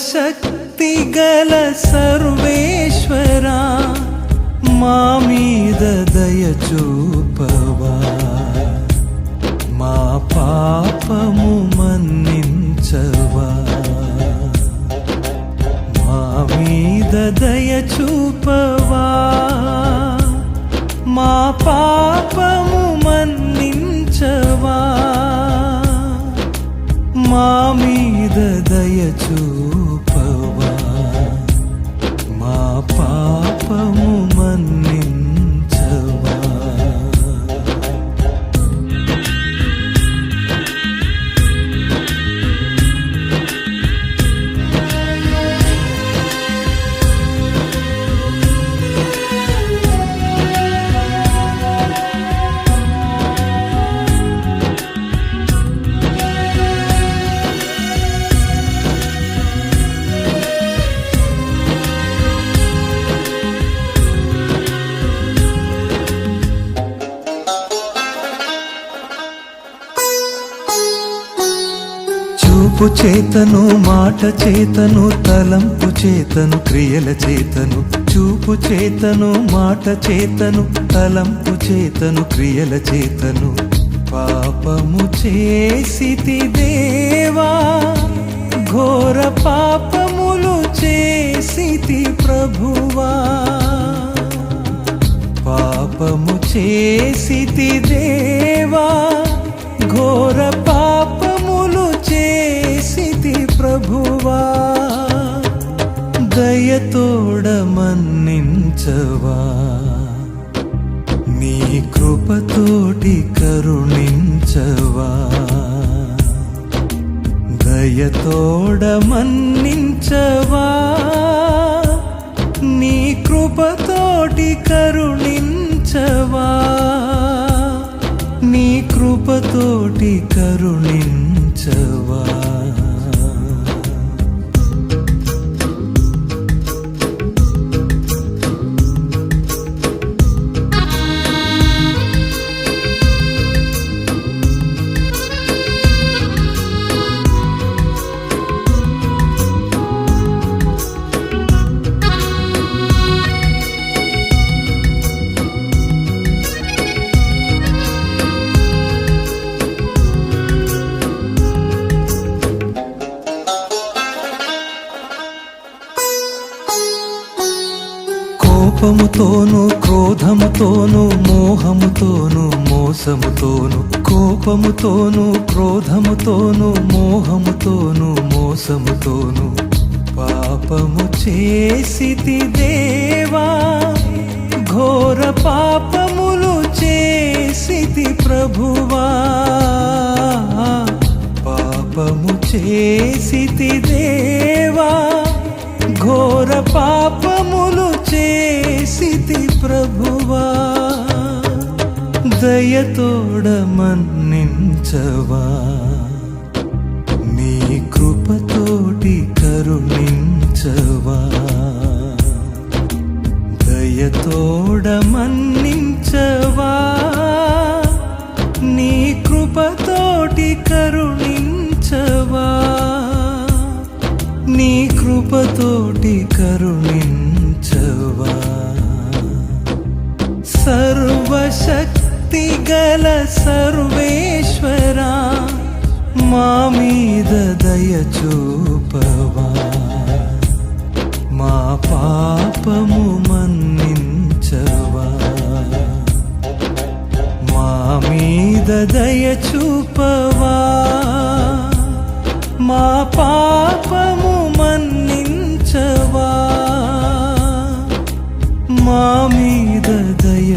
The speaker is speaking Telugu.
సర్వశక్తి గల సర్వేశ్వరా మా మీద దయ చూపవా. మా పాపము మన్నించవా. మా మీద దయ చూపవా. మా పాపము మన్నించవా. మా మీద దయ చూపు చేతను మాట చేతను తలంపు చేతను క్రియల చేతను. చూపు చేతను మాట చేతను తలంపు చేతను క్రియల చేతను. పాపము చేసితి దేవా ఘోర పాపములు చేసితి ప్రభువా. పాపము చేసితి దేవా ఘోర దయతోడ మన్నించవా? నీ కృపతోటి కరుణించవా? దయతోడ మన్నించవా? నీ కృపతోటి కరుణించవా? నీ కృపతోటి కరుణించవా? కోపముతోను క్రోధముతోను మోహముతోను మోసముతోను కోపముతోను క్రోధముతోను మోహముతోను మోసముతోను. పాపము చేసితి దేవా ఘోర పాపములు చేసితి ప్రభువా. పాపము చేసితి దేవా ఘోర పాపములు చేసితి ప్రభువా. దయతోడ మన్నించవా నీ కృపతోటి కరుణించవా. దయతోడ మన్నించవా నీ కృపతోటి కరుణించవా. నీ కృపతోటి కరుణించవా? సర్వశక్తి గల సర్వేశ్వరా మా మీద దయచూపవా మా పాపము మన్నించవా? మా మీద దయచూపవా మా పా మీద దయ